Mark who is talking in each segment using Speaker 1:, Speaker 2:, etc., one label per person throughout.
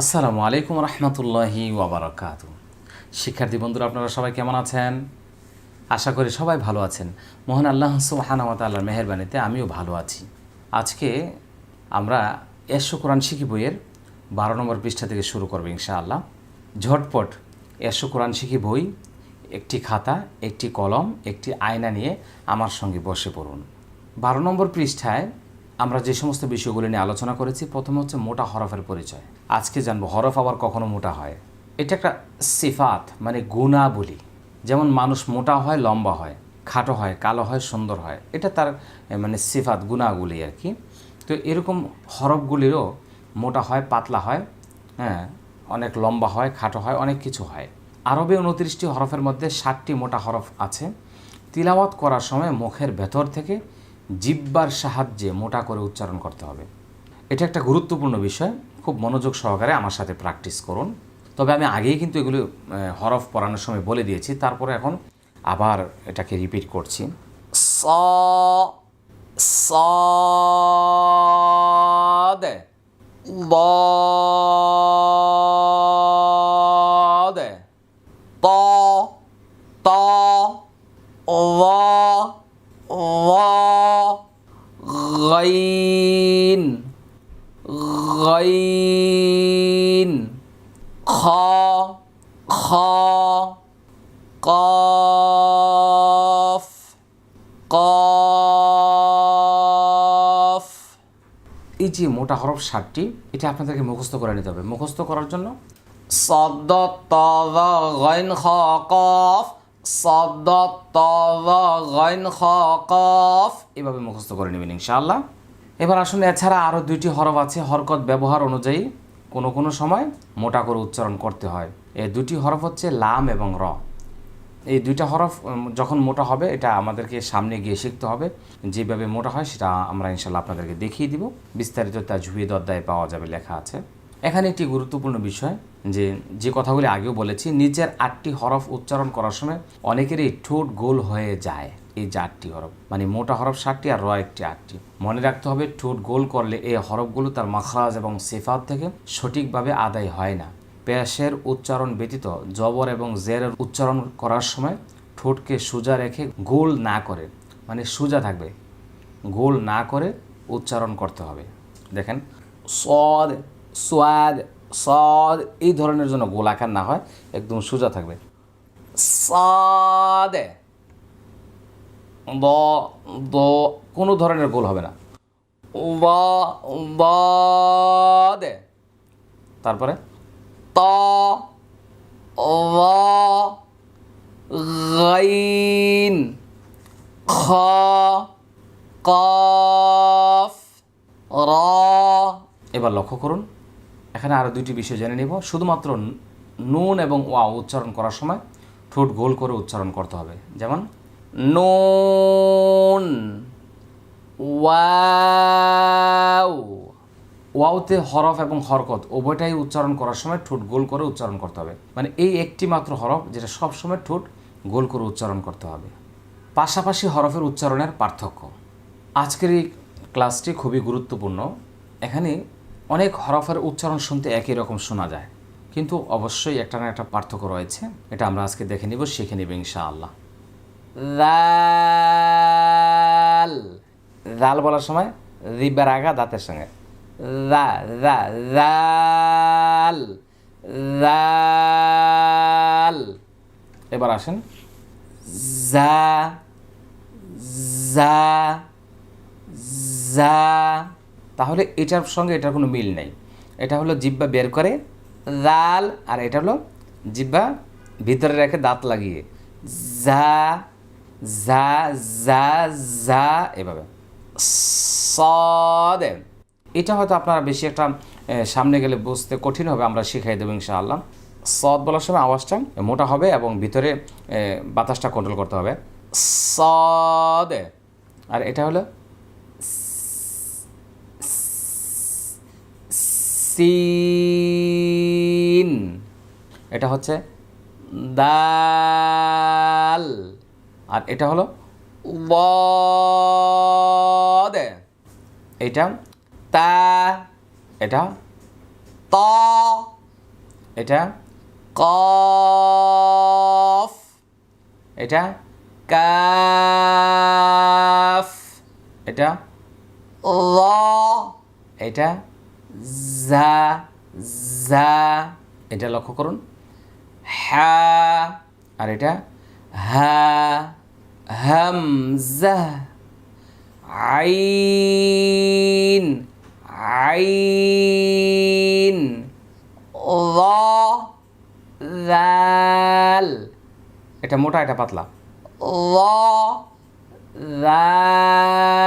Speaker 1: আসসালামু আলাইকুম রহমতুল্লাহি ওবরাকাত শিক্ষার্থী বন্ধুরা, আপনারা সবাই কেমন আছেন? আশা করি সবাই ভালো আছেন। মোহন আল্লাহ সুবাহানাওয়াতাল্লাহর মেহরবানিতে আমিও ভালো আছি। আজকে আমরা এশো কোরআন শিখি বইয়ের বারো নম্বর পৃষ্ঠা থেকে শুরু করব ইনশাআল্লাহ। ঝটপট এশো কোরআন শিখি বই, একটি খাতা, একটি কলম, একটি আয়না নিয়ে আমার সঙ্গে বসে পড়ুন। বারো নম্বর পৃষ্ঠায় আমরা যে সমস্ত বিষয়গুলি নিয়ে আলোচনা করেছি, প্রথম হচ্ছে মোটা হরফের পরিচয়। আজকে জানব, হরফ আবার কখনো মোটা হয়? এটা একটা সিফাত মানে গুণাবলী। যেমন মানুষ মোটা হয়, লম্বা হয়, খাটো হয়, কালো হয়, সুন্দর হয়। এটা তার মানে সিফাত গুণাগুলি আর কি। তো এরকম হরফগুলিরও মোটা হয়, পাতলা হয় হ্যাঁ অনেক লম্বা হয়, খাটো হয়, অনেক কিছু হয়। আরবে উনত্রিশটি হরফের মধ্যে ষাটটি মোটা হরফ আছে। তিলাওয়াত করার সময় মুখের ভেতর থেকে জিব্বার সাহায্যে মোটা করে উচ্চারণ করতে হবে। এটা একটা গুরুত্বপূর্ণ বিষয়। খুব মনোযোগ সহকারে আমার সাথে প্র্যাকটিস করুন তবে আমি আগেই কিন্তু এগুলো আহ, হরফ পড়ানোর সময় বলে দিয়েছি তারপরে এখন আবার এটাকে রিপিট করছি স صاد ضاد ط ط ظ ظ غين غين خ خ قاف قاف এই যে মোটা হরফ ষাটটি এটা আপনাদেরকে মুখস্থ করে নিতে হবে মুখস্থ করার জন্য صد طاء غين خا قاف صد طاء غين خا قاف এভাবে মুখস্থ করে নেবেন ইনশাআল্লাহ এবার আসুন, এছাড়া আরও দুইটি হরফ আছে। হরকত ব্যবহার অনুযায়ী কোনো কোনো সময় মোটা করে উচ্চারণ করতে হয়। এই দুটি হরফ হচ্ছে লাম এবং র। এই দুইটা হরফ যখন মোটা হবে, এটা আমাদেরকে সামনে গিয়ে শিখতে হবে। যেভাবে মোটা হয়, সেটা আমরা ইনশাল্লাহ আপনাদেরকে দেখিয়ে দিব। বিস্তারিত তাজভিদ অধ্যায় পাওয়া যাবে, লেখা আছে। এখানে একটি গুরুত্বপূর্ণ বিষয়, যে যে কথাগুলি আগেও বলেছি, নিচের আটটি হরফ উচ্চারণ করার সময় অনেকেরই ঠোঁট গোল হয়ে যায়। এই আটটি হরফ। মানে মোটা হরফ ষাটটি আর র একটি আটটি। মনে রাখতে হবে, ঠোঁট গোল করলে এই হরফগুলো তার মাখরাজ এবং সেফাত থেকে সঠিকভাবে আদায় হয় না। পেশের উচ্চারণ ব্যতীত জবর এবং জেরের উচ্চারণ করার সময় ঠোঁটকে সোজা রেখে গোল না করে মানে সোজা থাকবে, গোল না করে উচ্চারণ করতে হবে। দেখেন, সদ, সোয়াদ, সদ, এই ধরনের জন্য গোল আকার না হয়, একদম সোজা থাকবে। সাদে। ব দ কোনো ধরনের গোল হবে না। দে। তারপরে, ত গাইন, খ, কফ, র। এবার লক্ষ্য করুন, এখানে আরও দুটি বিষয় জেনে নিব। শুধুমাত্র নুন এবং ওয়া উচ্চারণ করার সময় ঠোঁট গোল করে উচ্চারণ করতে হবে। যেমন নুন ওয়াও ওয়াওতে হরফ এবং হরকত উভয়টাই উচ্চারণ করার সময় ঠোঁট গোল করে উচ্চারণ করতে হবে। মানে এই একটি মাত্র হরফ যেটা সব সময় ঠোঁট গোল করে উচ্চারণ করতে হবে। পাশাপাশি হরফের উচ্চারণের পার্থক্য। আজকের এই ক্লাসটি খুবই গুরুত্বপূর্ণ। এখানে অনেক হরফের উচ্চারণ শুনতে একই রকম শোনা যায়। কিন্তু অবশ্যই একটা না একটা পার্থক্য রয়েছে। এটা আমরা আজকে দেখে নিব, শিখে নিব ইনশাআল্লাহ। রাল রাল বলার সময় রিবার আগা দাঁতের সঙ্গে। রা রা রাল রাল এবার আসেন। যা যা জা। তাহলে এটার সঙ্গে এটার কোনো মিল নেই। এটা হলো জিব্বা বের করে লাল আর এটা হলো জিব্বা ভিতরে রেখে দাঁত লাগিয়ে। যা যা যা যা এভাবে। সদে। এটা হয়তো আপনারা বেশি একটা সামনে গেলে বুঝতে কঠিন হবে, আমরা শিখাই দেবো ইনশাআল্লাহ। সদ বলার সময় আওয়াজটা মোটা হবে এবং ভিতরে বাতাসটা কন্ট্রোল করতে হবে। সদে। আর এটা হলো সিন। এটা হচ্ছে দাল। আর এটা হলো বদে এটা তা, এটা ত, এটা কফ, এটা কাফ, এটা ল, এটা জা জা। এটা লক্ষ্য করুন। হা, আর এটা হা। হামজা আইন আইন ল জাল এটা মোটা, এটা পাতলা। ল জাল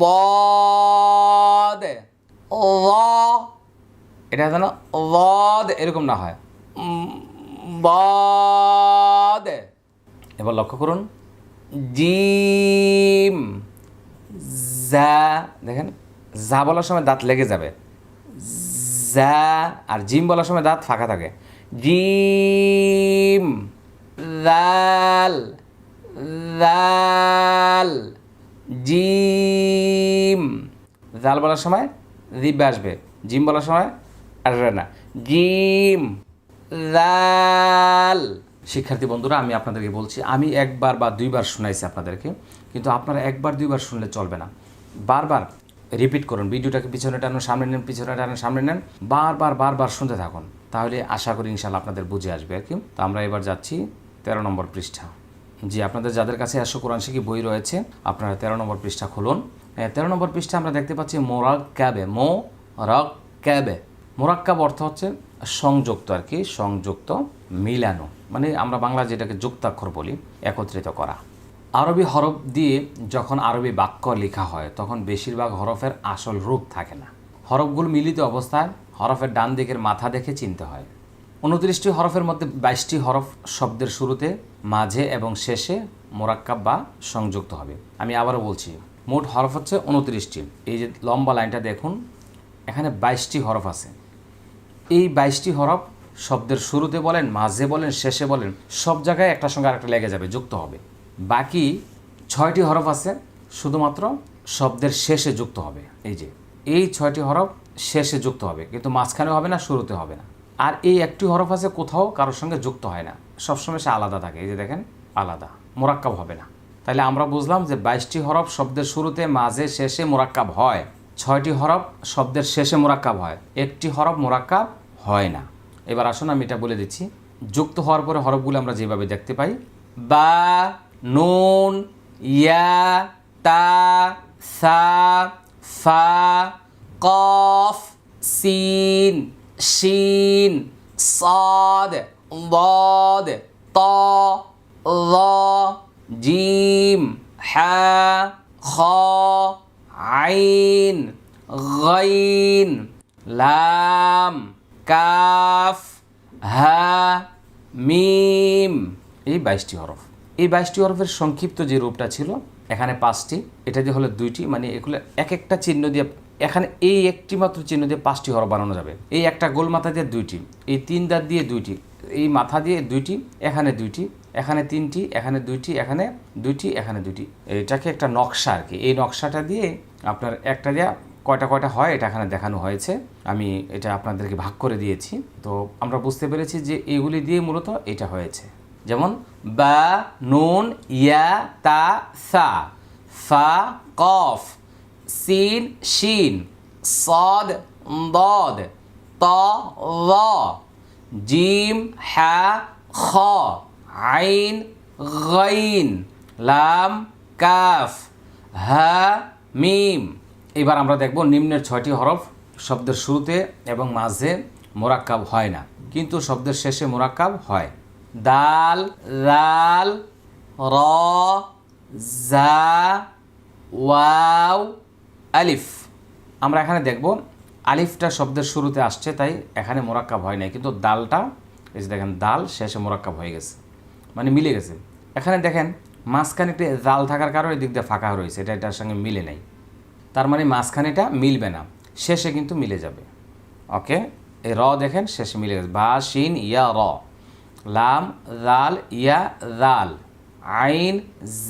Speaker 1: বদ এটা যেন বদ এরকম না হয়। বদ এবার লক্ষ্য করুন। জিম। যা, দেখেন, যা বলার সময় দাঁত লেগে যাবে। যা আর জিম বলার সময় দাঁত ফাঁকা থাকে। জিম। দাল দাল জিম। জাল বলার সময় জিব্বে আসবে। জিম বলার সময় আসবে না। জিম। জাল শিক্ষার্থী বন্ধুরা, আমি আপনাদেরকে বলছি, আমি একবার বা দুইবার শুনাইছি আপনাদেরকে, কিন্তু আপনারা একবার, দুইবার শুনলে চলবে না। বারবার রিপিট করুন, ভিডিওটাকে পিছনে টানুন, সামনে নেন, পিছনে টানুন, সামনে নেন, বারবার বারবার শুনতে থাকুন। তাহলে আশা করি ইনশাল্লাহ আপনাদের বুঝে আসবে আর কি। তো আমরা এবার যাচ্ছি তেরো নম্বর পৃষ্ঠা। জি, আপনাদের যাদের কাছে একশো কোরআন শিখি বই রয়েছে, আপনারা তেরো নম্বর পৃষ্ঠা খুলুন। তেরো নম্বর পৃষ্ঠা আমরা দেখতে পাচ্ছি মোরাক ক্যাবে মো রক ক্যাবে মোরাক্কাব অর্থ হচ্ছে সংযুক্ত আর কি, সংযুক্ত মিলানো। মানে আমরা বাংলা যেটাকে যুক্তাক্ষর বলি, একত্রিত করা। আরবি হরফ দিয়ে যখন আরবি বাক্য লেখা হয়, তখন বেশিরভাগ হরফের আসল রূপ থাকে না। হরফগুলো মিলিত অবস্থায় হরফের ডান দিকের মাথা দেখে চিনতে হয়। উনত্রিশটি হরফের মধ্যে বাইশটি হরফ শব্দের শুরুতে, মাঝে এবং শেষে মোরাক্কাব বা সংযুক্ত হবে। আমি আবারও বলছি, মোট হরফ হচ্ছে উনত্রিশটি। এই যে লম্বা লাইনটা দেখুন, এখানে বাইশটি হরফ আছে। এই বাইশটি হরফ শব্দের শুরুতে বলেন, মাঝে বলেন, শেষে বলেন, সব জায়গায় একটা সঙ্গে আরেকটা লেগে যাবে, যুক্ত হবে। বাকি ছয়টি হরফ আছে, শুধুমাত্র শব্দের শেষে যুক্ত হবে। এই যে, এই ছয়টি হরফ শেষে যুক্ত হবে, কিন্তু মাঝখানে হবে না, শুরুতে হবে না। আর এই একটি হরফ আছে, কোথাও কারোর সঙ্গে যুক্ত হয় না। সবসময় সে আলাদা থাকে, এই যে দেখেন, আলাদা, মোরাক্কাব হবে না। তাহলে আমরা বুঝলাম যে বাইশটি হরফ শব্দের শুরুতে, মাঝে, শেষে মোরাক্কাব হয়। ছয়টি হরফ শব্দের শেষে মোরাক্কাব হয়। একটি হরফ মোরাক্কাব হয় না। এবার আসুন, আমি এটা বলে দিচ্ছি। যুক্ত হওয়ার পরে হরফগুলো আমরা যেভাবে দেখতে পাই, বা, নুন, ইয়া, তা, সা, ফা, কফ, সিন সিন সাদ, বদ, ত ল জিম হা খ, আইন, গাইন, লাম কাফ, হা, মিম। এই বাইশটি হরফ। এই বাইশটি হরফের সংক্ষিপ্ত যে রূপটা ছিল, এখানে পাঁচটি, এটা যে হলো দুইটি মানে এগুলো এক একটা চিহ্ন দিয়ে, এখানে এই একটি মাত্র চিহ্ন দিয়ে পাঁচটি হরফ বানানো যাবে। এই একটা গোল মাথা দিয়ে দুইটি, এই তিন দাঁত দিয়ে দুইটি, এই মাথা দিয়ে দুইটি, এখানে দুইটি, এখানে তিনটি, এখানে দুইটি এখানে দুইটি এখানে দুইটি। এটাকে একটা নকশা আর কি। এই নকশাটা দিয়ে আপনার একটা দেওয়া কয়টা কয়টা হয় এটা এখানে দেখানো হয়েছে। আমি এটা আপনাদেরকে ভাগ করে দিয়েছি। তো আমরা বুঝতে পেরেছি যে এগুলি দিয়ে মূলত এটা হয়েছে। যেমন, বা, নুন, ইয়া, তা, সা, ফা, কফ, সিন, শিন, সদ, দদ, ত ল জিম হ্যা খ, আইন গাইন লাম, কাফ, হা, মিম। এবার আমরা দেখব নিম্নের ছয়টি হরফ শব্দের শুরুতে এবং মাঝে মোরাক্কাব হয় না। কিন্তু শব্দের শেষে মোরাক্কাব হয়। দাল, রাল, র, জা, ওয়াও, আলিফ। আমরা এখানে দেখব আলিফটা শব্দের শুরুতে আসছে, তাই এখানে মোরাক্কাব হয় নাই। কিন্তু দালটা, এই যে দেখেন, দাল শেষে মোরাক্কাব হয়ে গেছে। মানে মিলে গেছে। এখানে দেখেন, মাঝখানে একটি জাল থাকার কারণে দিক দিয়ে ফাঁকা রয়েছে। এটা এটার সঙ্গে মিলে নাই। তার মানে মাঝখানে এটা মিলবে না। শেষে কিন্তু মিলে যাবে। ওকে? এই র দেখেন, শেষে মিলে গেছে। বা, শিন, ইয়া, র। লাম জাল ইয়া জাল আইন,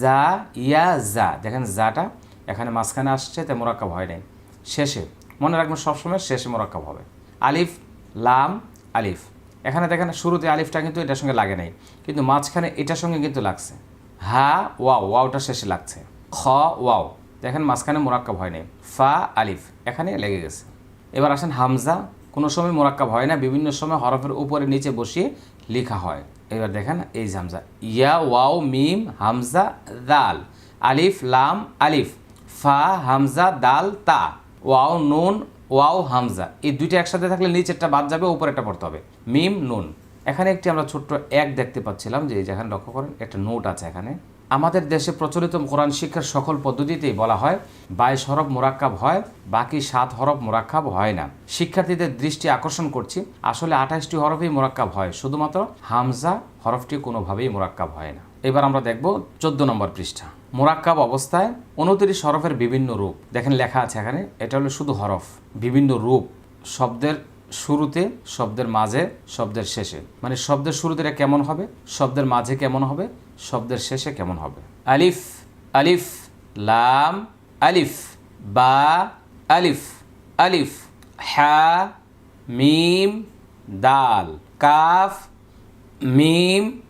Speaker 1: জা, ইয়া, জা। দেখেন জাটা এখানে মাঝখানে আসছে, তাই মোরাক্কাব হয় নাই। শেষে, মনে রাখবেন সবসময় শেষে মোরাক্কাব হবে। আলিফ, লাম, আলিফ। এখানে দেখেন শুরুতে আলিফটা কিন্তু এটার সঙ্গে লাগে নাই। কিন্তু মাঝখানে এটার সঙ্গে কিন্তু লাগছে। হা, ওয়াও, ওয়াওটা শেষে লাগছে। খ, ওয়াও। দেখেন মাঝখানে মোরাক্কাব হয় নাই। ফা, আলিফ, এখানে লেগে গেছে। এবার আসেন হামজা, কোনো সময় মোরাক্কাব হয় না, বিভিন্ন সময় হরফের উপরে নিচে বসিয়ে লেখা হয়। এবার দেখেন এই হামজা, ইয়া, ওয়াও, মিম, হামজা, দাল, আলিফ, লাম, আলিফ, ফা, হামজা, দাল, তা, ওয়াও, নুন, ওয়াও, হামজা, এই দুইটা একসাথে থাকলে নিচেরটা বাদ যাবে, উপরেরটা পড়তে হবে। মিম, নুন, এখানে একটি আমরা ছোট্ট এক দেখতে পাচ্ছিলাম যে যেখানে লক্ষ্য করেন, একটা নোট আছে এখানে। আমাদের দেশে প্রচলিত কোরআন শিক্ষার সকল পদ্ধতিতেই বলা হয়, বাইশ হরফ মোরাক্কাব হয়, বাকি সাত হরফ মোরাক্কাব হয় না। শিক্ষার্থীদের দৃষ্টি আকর্ষণ করছি, আসলে আঠাশটি হরফই মোরাক্কাব হয়, শুধুমাত্র হামজা হরফটি কোনোভাবেই মোরাক্কাব হয় না। এবার আমরা দেখব চোদ্দ নম্বর পৃষ্ঠা। মোরাক্কাব অবস্থায় উনত্রিশ হরফের বিভিন্ন রূপ। দেখেন লেখা আছে এখানে, এটা হলো শুধু হরফ। বিভিন্ন রূপ, শব্দের শুরুতে, শব্দের মাঝে, শব্দের শেষে। মানে শব্দের শুরুতে কেমন হবে? শব্দের মাঝে কেমন হবে? শব্দের শেষে কেমন হবে? আলিফ আলিফ, লাম, আলিফ, বা, আলিফ আলিফ হ্যা মিম, দাল, কাফ, মিম,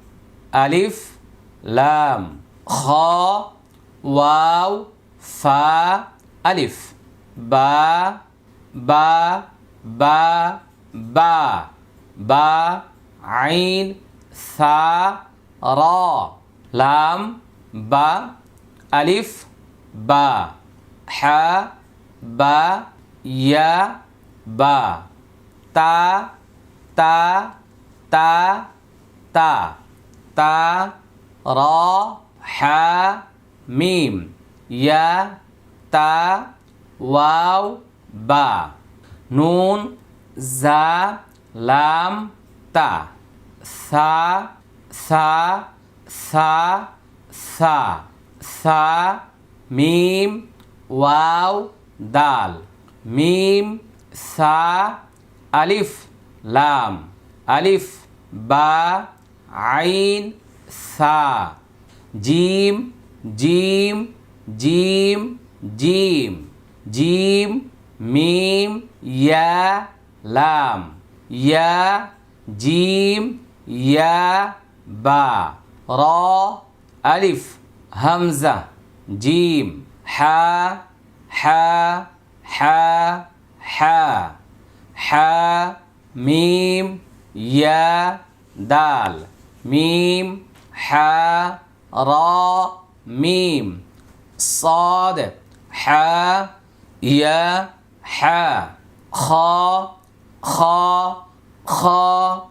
Speaker 1: আলিফ, লাম, খ, ওয়াও, ফা, আলিফ, বা বা বা বা বা, আইন, সা র লাম বা আলিফ বা হা বা ইয়া বা তা তা তা তা তা র হা মিম ইয়া তা ওয়াও বা নুন জা লাম তা সা সা সা সা সা, মিম, ওয়াও, দাল, মিম, সা, আলিফ, লাম, আলিফ, বা, আইন, সা, জিম জিম জিম জিম জিম, মিম, ইয়া, লাম, ইয়া, জিম, ইয়া با را ألف همزة جيم حا حا حا حا حا ميم يا دال ميم حا را ميم صاد حا يا حا خا خا خا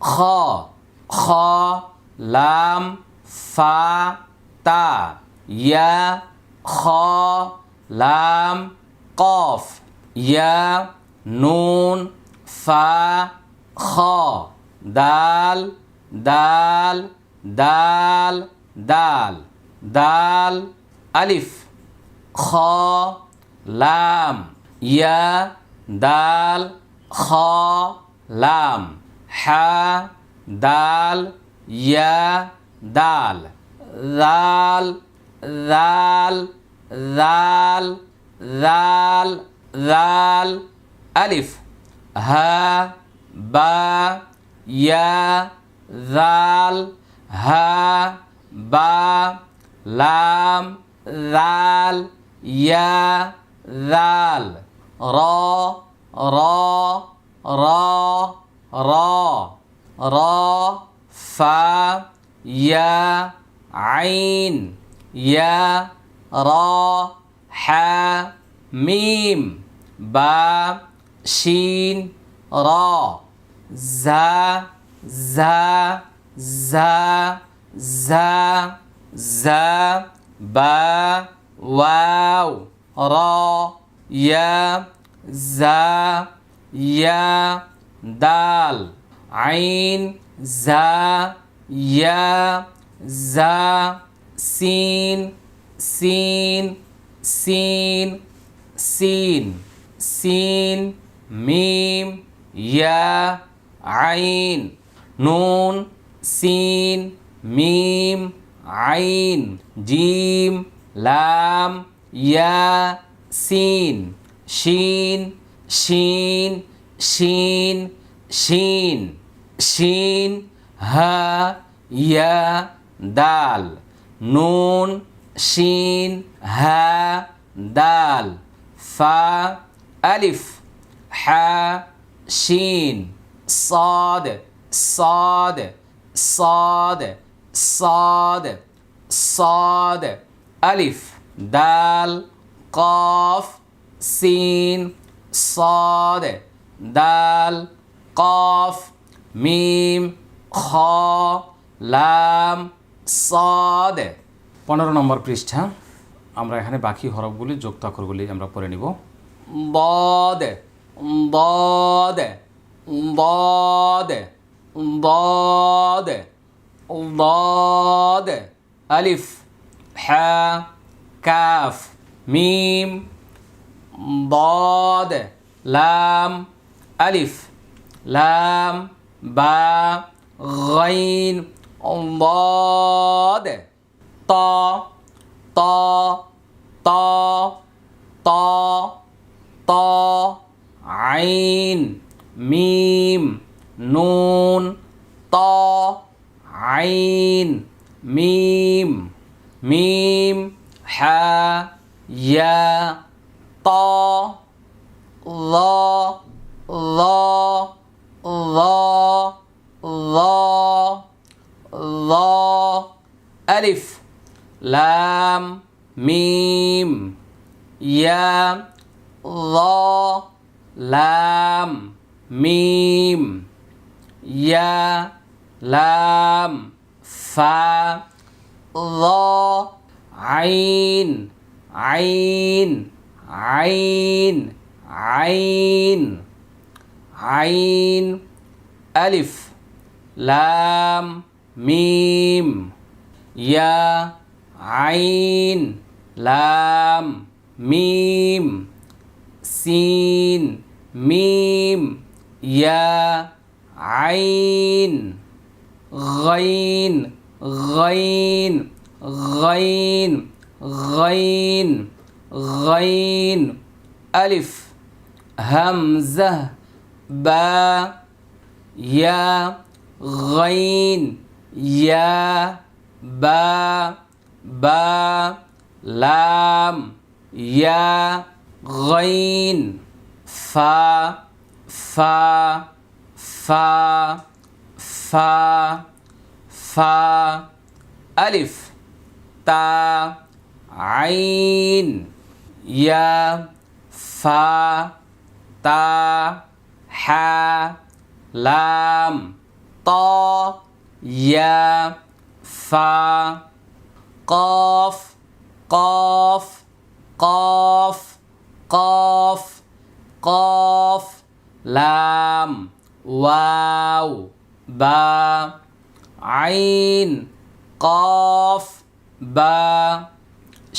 Speaker 1: خا. خ لام فا تا. يا خ لام قاف. يا نون فا خ. دال دال دال دال. دال ألف. خ لام. يا دال خ لام. ح دال يا دال. ذال ذال ذال ذال ذال. ألف. ها با يا ذال. ها با لام ذال. يا ذال. را را را را. را فا يا عين يا را حا ميم با شين را زا زا زا زا زا با واو را يا زا يا دال আইন, জা, ইয়া, জা, সিন সিন সিন সিন সিন, মিম, ইয়া, আইন, নুন, সিন, মিম, আইন, জিম, লাম, ইয়া, সিন, শিন শিন শিন শিন। شين ها يا دال. نون شين ها دال. فا ألف. حا شين. صاد صاد. صاد صاد. صاد. ألف. دال. قاف. سين. صاد. دال. قاف. মিম খ লাম সদ পনেরো নম্বর পৃষ্ঠা আমরা এখানে বাকি হরফগুলি যুক্ত অক্ষরগুলি আমরা পড়ে নিব বদ বদ বদ বদ বদ আলিফ হ্যা কাফ মিম ضاد لام ألف لام با غين ضاد طا طا طا طا طا عين ميم نون طا عين ميم ميم حا يا طا ظا ظا ظا ظا ألف لام ميم يا ظا لام ميم يا لام فا ظا عين عين عين عين عين ألف لام ميم. يا عين لام ميم سين ميم يا عين غين غين غين غين غين. ألف. همزة. با. يا. غين. يا. با با لام يا غين فا فا فا فا فا ألف تا عين يا فا تا حا لام طا يا fa qaf qaf qaf qaf qaf lam waw ba ain qaf ba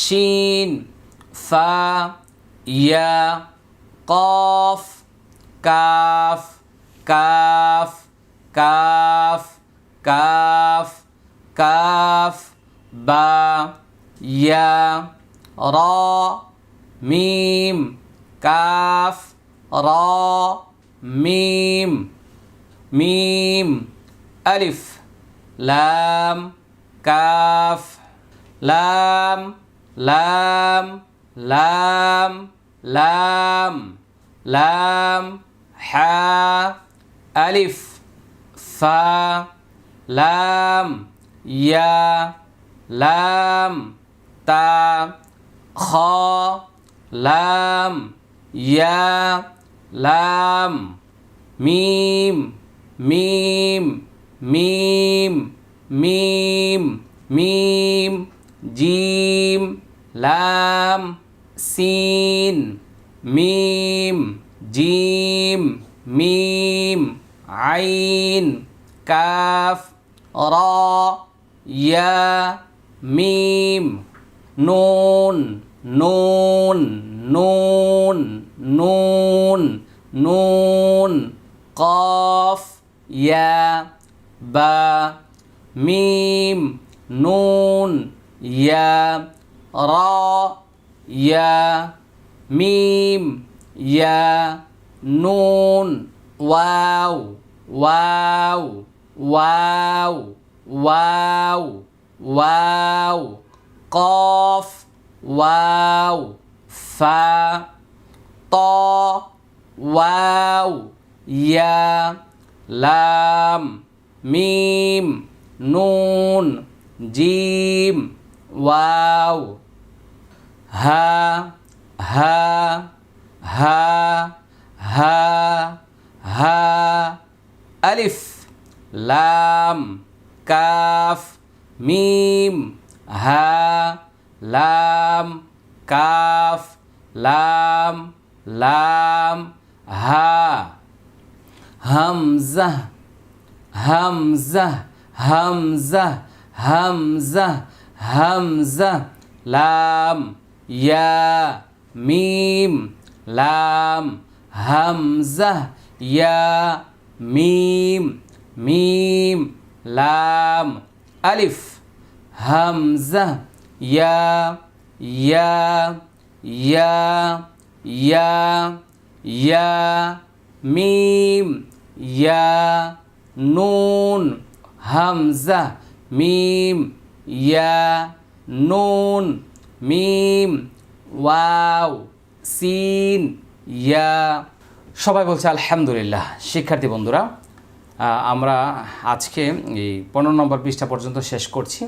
Speaker 1: shin fa ya qaf kaf kaf kaf kaf كاف با يا را ميم كاف را ميم ميم ألف لام كاف لام لام لام لام لام حا ألف فا لام ইয়া, লাম, তা, খ, লাম, ইয়া, লাম, মিম মিম মিম মিম মিম, জিম, লাম, সিন, মিম, জিম, মিম, আইন, কাফ, রা ya mim nun nun nun nun nun qaf ya ba mim nun ya ra ya mim ya nun wow wow wow ওয়াও ওয়াও কফ ওয়াও ফা ত ওয়াও ইয়া লাম মিম নুন জিম ওয়াও হা হা হা হা হা আলিফ লাম কাফ, মিম, হা, লাম, কাফ, লাম লাম, হা, হামজা হামজা হামজা হামজা হামজা, লাম, ইয়া, মিম, লাম, হামজা, ইয়া, মিম মিম লাম, আলিফ, হামজা, ইয়া ইয়া ইয়া ইয়া ইয়া, মিম, ইয়া, নুন, হামজা, মিম, ইয়া, নুন, মিম, ওয়াও, সিন, ইয়া। সবাই বলছে আলহামদুলিল্লাহ। শিক্ষার্থী বন্ধুরা আমরা আজকে এই পনেরো নম্বর পৃষ্ঠা পর্যন্ত শেষ করছি।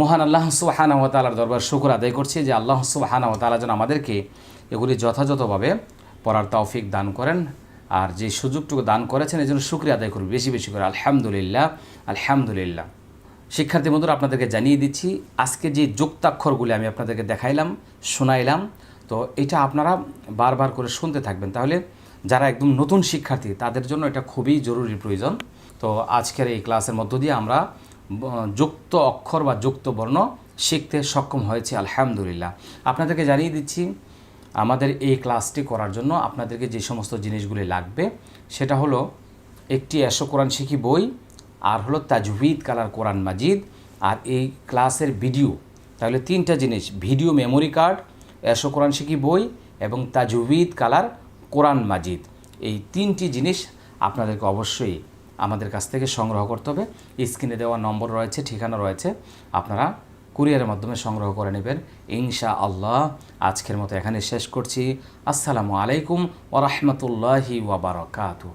Speaker 1: মহান আল্লাহ সুবাহানা তালার দরবার শুকুর আদায় করছি যে আল্লাহ সুবাহানা তালা যেন আমাদেরকে এগুলি যথাযথভাবে পড়ার তৌফিক দান করেন আর যে সুযোগটুকু দান করেছেন এই জন্য শুক্রিয়া আদায় করুন, বেশি বেশি করে। আলহামদুলিল্লাহ আলহামদুলিল্লাহ। শিক্ষার্থী বন্ধুরা, আপনাদেরকে জানিয়ে দিচ্ছি, আজকে যে যুক্তাক্ষরগুলি আমি আপনাদেরকে দেখাইলাম, শোনাইলাম, তো এটা আপনারা বারবার করে শুনতে থাকবেন। তাহলে যারা একদম নতুন শিক্ষার্থী, তাদের জন্য এটা খুবই জরুরি প্রয়োজন। তো আজকের এই ক্লাসের মধ্য দিয়ে আমরা যুক্ত অক্ষর বা যুক্ত বর্ণ শিখতে সক্ষম হয়েছে, আলহামদুলিল্লাহ। আপনাদেরকে জানিয়ে দিচ্ছি, আমাদের এই ক্লাসটি করার জন্য আপনাদেরকে যে সমস্ত জিনিসগুলি লাগবে, সেটা হলো একটি এশো কোরআন শিখি বই, আর হলো তাজভিদ কালার কোরআন মাজিদ, আর এই ক্লাসের ভিডিও। তাহলে তিনটা জিনিস, ভিডিও মেমোরি কার্ড এশো কোরআন শিখি বই এবং তাজভিদ কালার কোরআন মাজিদ। এই তিনটি জিনিস আপনাদেরকে অবশ্যই আমাদের কাছ থেকে সংগ্রহ করতে হবে। স্ক্রিনে দেওয়া নম্বর রয়েছে, ঠিকানা রয়েছে। আপনারা কুরিয়ারের মাধ্যমে সংগ্রহ করে নেবেন। ইনশা আল্লাহ আজকের মতো এখানে শেষ করছি। আসসালামু আলাইকুম ওরহমতুল্লাহি ওয়াবারকাতু